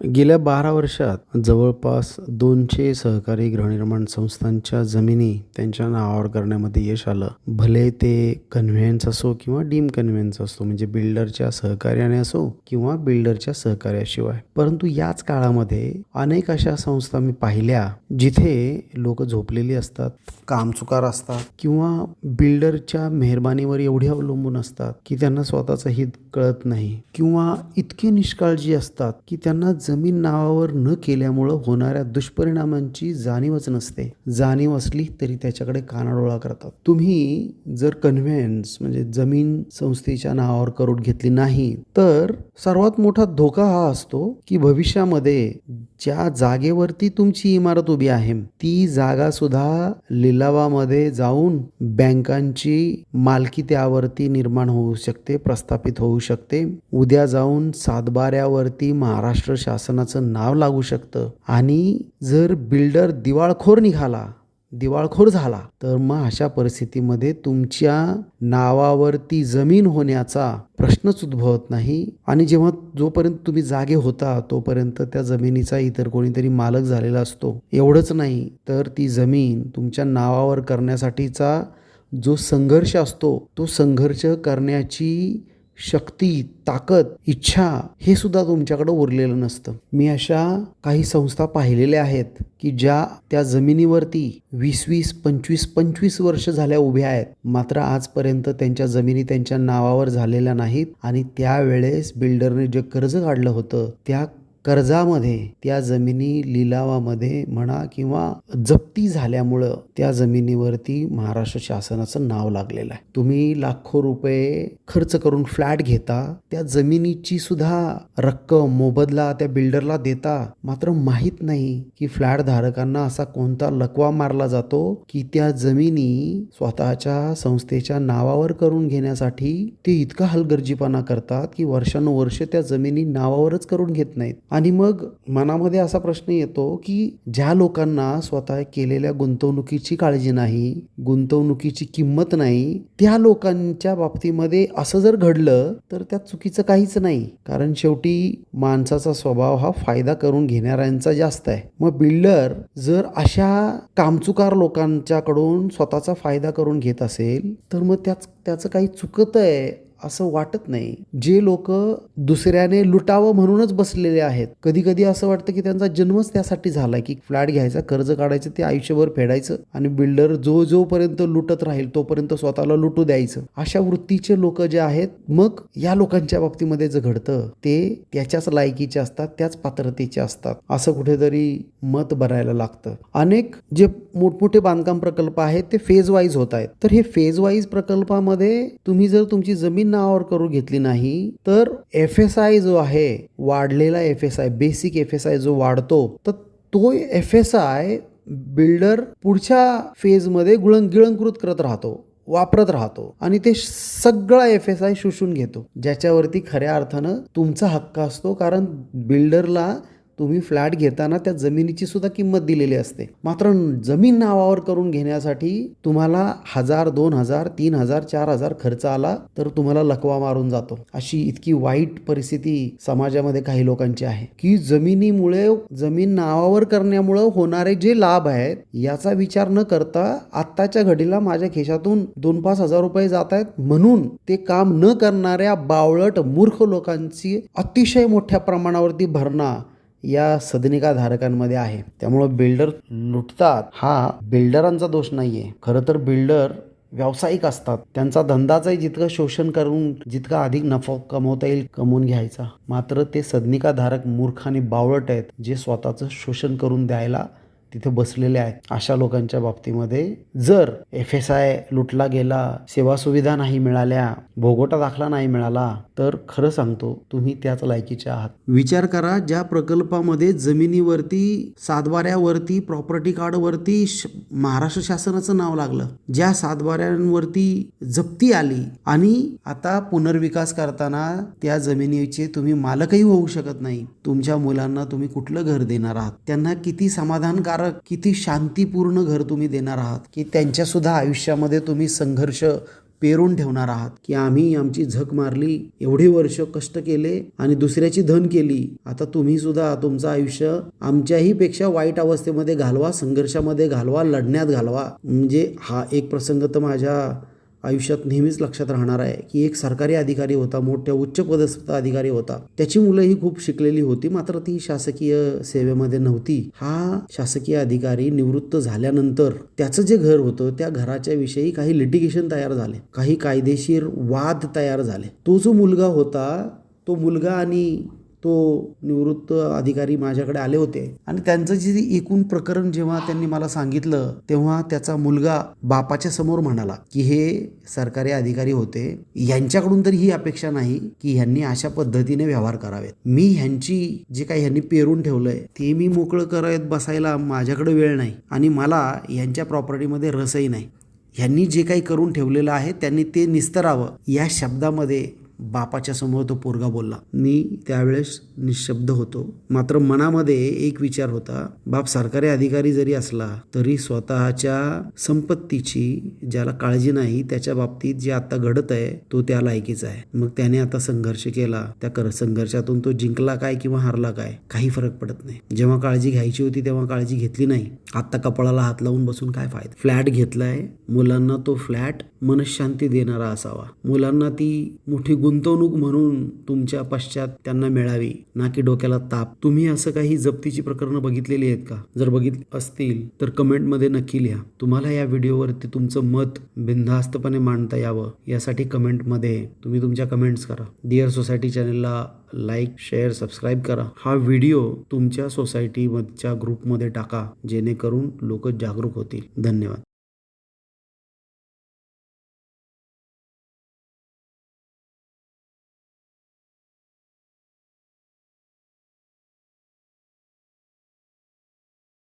गेल्या बारा वर्षात जवळपास दोनशे सहकारी गृहनिर्माण संस्थांच्या जमिनी त्यांच्या नावावर करण्यामध्ये यश आलं. भले ते कन्व्हेन्स असो किंवा डीम कन्व्हेन्स असो म्हणजे बिल्डरच्या सहकार्याने असो किंवा बिल्डरच्या सहकार्याशिवाय. परंतु याच काळामध्ये अनेक अशा संस्था मी पाहिल्या जिथे लोक झोपलेली असतात कामचुकार असतात किंवा बिल्डरच्या मेहरबानीवर एवढे अवलंबून असतात की त्यांना स्वतःचं हित कळत नाही किंवा इतके निष्काळजी असतात की त्यांना जमीन नावावर न केल्यामुळं होणाऱ्या दुष्परिणामांची जाणीवच नसते. जाणीव असली तरी त्याच्याकडे कानाडोळा करतात. तुम्ही जर कन्व्हेन्स म्हणजे जमीन संस्थेच्या नावावर करून घेतली नाही तर सर्वात मोठा धोका हा असतो की भविष्यामध्ये ज्या जागेवरती तुमची इमारत उभी आहे ती जागा सुद्धा लिलावामध्ये जाऊन बँकांची मालकी त्यावरती निर्माण होऊ शकते प्रस्थापित होऊ शकते. उद्या जाऊन सातबाऱ्यावरती महाराष्ट्र शासनाचं नाव लागू शकतं. आणि जर बिल्डर दिवाळखोर निघाला दिवाळखोर झाला तर मग अशा परिस्थितीमध्ये तुमच्या नावावरती जमीन होण्याचा प्रश्नच उद्भवत नाही. आणि जेव्हा जोपर्यंत तुम्ही जागे होता तोपर्यंत त्या जमिनीचा इतर कोणीतरी मालक झालेला असतो. एवढंच नाही तर ती जमीन तुमच्या नावावर करण्यासाठीचा जो संघर्ष असतो तो संघर्ष करण्याची शक्ती ताकद इच्छा हे सुद्धा तुमच्याकडं उरलेलं नसतं. मी अशा काही संस्था पाहिलेल्या आहेत की ज्या त्या जमिनीवरती वीस वीस पंचवीस पंचवीस वर्ष झाल्या उभ्या आहेत. मात्र आजपर्यंत त्यांच्या जमिनी त्यांच्या नावावर झालेल्या नाहीत आणि त्यावेळेस बिल्डरने जे कर्ज काढलं होतं त्या कर्जामध्ये त्या जमिनी लिलावामध्ये म्हणा किंवा जप्ती झाल्यामुळं त्या जमिनीवरती महाराष्ट्र शासनाचं नाव लागलेलं आहे. तुम्ही लाखो रुपये खर्च करून फ्लॅट घेता त्या जमिनीची सुद्धा रक्कम मोबदला त्या बिल्डरला देता मात्र माहीत नाही की फ्लॅट धारकांना असा कोणता लकवा मारला जातो की त्या जमिनी स्वतःच्या संस्थेच्या नावावर करून घेण्यासाठी ते इतका हलगर्जीपणा करतात की वर्षानुवर्ष त्या जमिनी नावावरच करून घेत नाहीत. आणि मग मनामध्ये असा प्रश्न येतो की ज्या लोकांना स्वतः केलेल्या गुंतवणुकीची काळजी नाही गुंतवणुकीची किंमत नाही त्या लोकांच्या बाबतीमध्ये असं जर घडलं तर त्यात चुकीचं काहीच नाही. कारण शेवटी माणसाचा स्वभाव हा फायदा करून घेणाऱ्यांचा जास्त आहे. मग बिल्डर जर अशा कामचुकार लोकांच्याकडून स्वतःचा फायदा करून घेत असेल तर मग त्याच त्याचं काही चुकत आहे असं वाटत नाही. जे लोक दुसऱ्याने लुटावं म्हणूनच बसलेले आहेत कधी कधी असं वाटतं की त्यांचा जन्मच त्यासाठी झालाय की फ्लॅट घ्यायचा कर्ज काढायचं ते आयुष्यभर फेडायचं आणि बिल्डर जो जोपर्यंत लुटत राहील तोपर्यंत स्वतःला लुटू द्यायचं. अशा वृत्तीचे लोक जे आहेत मग या लोकांच्या बाबतीमध्ये जे घडतं ते त्याच्याच लायकीचे असतात त्याच पात्रतेचे असतात असं कुठेतरी मत भरायला लागतं. अनेक जे मोठमोठे बांधकाम प्रकल्प आहेत ते फेज वाईज होत आहेत. तर हे फेज वाईज प्रकल्पामध्ये तुम्ही जर तुमची जमीन नावावर करून घेतली नाही तर एफ एस आय जो आहे वाढलेला F S I basic F S I जो वाढतो तर तो एफ एस आय बिल्डर पुढच्या फेजमध्ये गुळं गिळंकृत करत राहतो वापरत राहतो आणि ते सगळा एफ एस आय शोषून घेतो. ज्याच्यावरती खऱ्या अर्थानं तुमचा हक्क असतो कारण बिल्डरला तुम्ही फ्लॅट घेताना त्या जमिनीची सुद्धा किंमत दिलेली असते. मात्र जमीन नावावर करून घेण्यासाठी तुम्हाला हजार दोन हजार तीन हजार चार हजार खर्च आला तर तुम्हाला लकवा मारून जातो. अशी इतकी वाईट परिस्थिती समाजामध्ये काही लोकांची आहे. की जमिनीमुळे जमीन नावावर करण्यामुळं होणारे जे लाभ आहेत याचा विचार न करता आत्ताच्या घडीला माझ्या खिशातून दोन पाच हजार रुपये जात आहेत. म्हणून ते काम न करणाऱ्या बावळट मूर्ख लोकांची अतिशय मोठ्या प्रमाणावरती भरणा या सदनिका धारकांमध्ये आहे. त्यामुळं बिल्डर लुटतात. हा बिल्डरांचा दोष नाहीये. खरं तर बिल्डर व्यावसायिक असतात. त्यांचा धंदाचाही जितकं शोषण करून जितका अधिक नफा कमवता येईल कमवून घ्यायचा. मात्र ते सदनिका धारक मूर्ख आणि बावळट आहेत जे स्वतःचं शोषण करून द्यायला तिथे बसलेले आहेत. अशा लोकांच्या बाबतीमध्ये जर एफ एस आय लुटला गेला सेवा सुविधा नाही मिळाल्या भोगोटा दाखला नाही मिळाला तर खरं सांगतो तुम्ही त्याच लायकीचे आहात. विचार करा ज्या प्रकल्पामध्ये जमिनीवरती सातबाऱ्यावरती प्रॉपर्टी कार्डवरती महाराष्ट्र शासनाचं नाव लागलं ज्या सातबाऱ्यांवरती जप्ती आली आणि आता पुनर्विकास करताना त्या जमिनीचे तुम्ही मालकही होऊ शकत नाही. तुमच्या मुलांना तुम्ही कुठलं घर देणार आहात? त्यांना किती समाधानकारक किती शांतीपूर्ण घर तुम्ही देणार आहात की त्यांच्या सुद्धा आयुष्यामध्ये तुम्ही संघर्ष पेरून ठेवणार आहात की आम्ही आमची झक मारली एवढे वर्ष कष्ट केले आणि दुसऱ्याची धन केली आता तुम्ही सुद्धा तुमचं आयुष्य आमच्याही पेक्षा वाईट अवस्थेमध्ये घालवा संघर्षामध्ये घालवा लढण्यात घालवा. म्हणजे हा एक प्रसंग तर माझ्या आयुष्यात नेहमीच लक्षात राहणार आहे की एक सरकारी अधिकारी होता मोठ्या उच्च पदस्थ अधिकारी होता. त्याची मुलं ही खूप शिकलेली होती मात्र ती शासकीय सेवेमध्ये नव्हती. हा शासकीय अधिकारी निवृत्त झाल्यानंतर त्याचं जे घर होतं त्या घराच्या विषयी काही लिटिगेशन तयार झाले. काही कायदेशीर वाद तयार झाले. तो जो मुलगा होता तो मुलगा आणि तो निवृत्त अधिकारी माझ्याकडे आले होते. आणि त्यांचं जे एकूण प्रकरण जेव्हा त्यांनी मला सांगितलं तेव्हा त्याचा मुलगा बापाच्या समोर म्हणाला की हे सरकारी अधिकारी होते. यांच्याकडून तरी ही अपेक्षा नाही की ह्यांनी अशा पद्धतीने व्यवहार करावेत. मी ह्यांची जे काही ह्यांनी पेरून ठेवलंय ते मी मोकळं करत बसायला माझ्याकडे वेळ नाही आणि मला यांच्या प्रॉपर्टीमध्ये रसही नाही. ह्यांनी जे काही करून ठेवलेलं आहे त्यांनी ते निस्तरावं. या शब्दामध्ये बापाच्या समोर तो पोरगा बोलला. मी त्यावेळेस निशब्द होतो. मात्र मनामध्ये एक विचार होता बाप सरकारी अधिकारी जरी असला तरी स्वतःच्या संपत्तीची ज्याला काळजी नाही त्याच्या बाबतीत जे आता घडत आहे तो त्या लायकीचा आहे. मग त्याने आता संघर्ष केला. त्या कर संघर्षातून तो जिंकला काय किंवा हारला काय काही फरक पडत नाही. जेव्हा काळजी घ्यायची होती तेव्हा काळजी घेतली नाही. आता कपाळाला हात लावून बसून काय फायदा? फ्लॅट घेतलाय. मुलांना तो फ्लॅट मनशांती देणारा असावा. मुलांना ती मोठी गुंतवणूक म्हणून तुमच्या पश्चात त्यांना मिळावी ना की डोक्याला ताप. तुम्ही असं काही जप्तीची प्रकरणं बघितलेली आहेत का? जर बघित असतील तर कमेंटमध्ये नक्की लिहा. तुम्हाला या व्हिडिओवरती तुमचं मत बिनधास्तपणे मांडता यावं यासाठी कमेंटमध्ये तुम्ही तुमच्या कमेंट्स करा. डिअर सोसायटी चॅनलला लाईक शेअर सबस्क्राईब करा. हा व्हिडिओ तुमच्या सोसायटीमधच्या ग्रुपमध्ये टाका जेणेकरून लोक जागरूक होतील. धन्यवाद.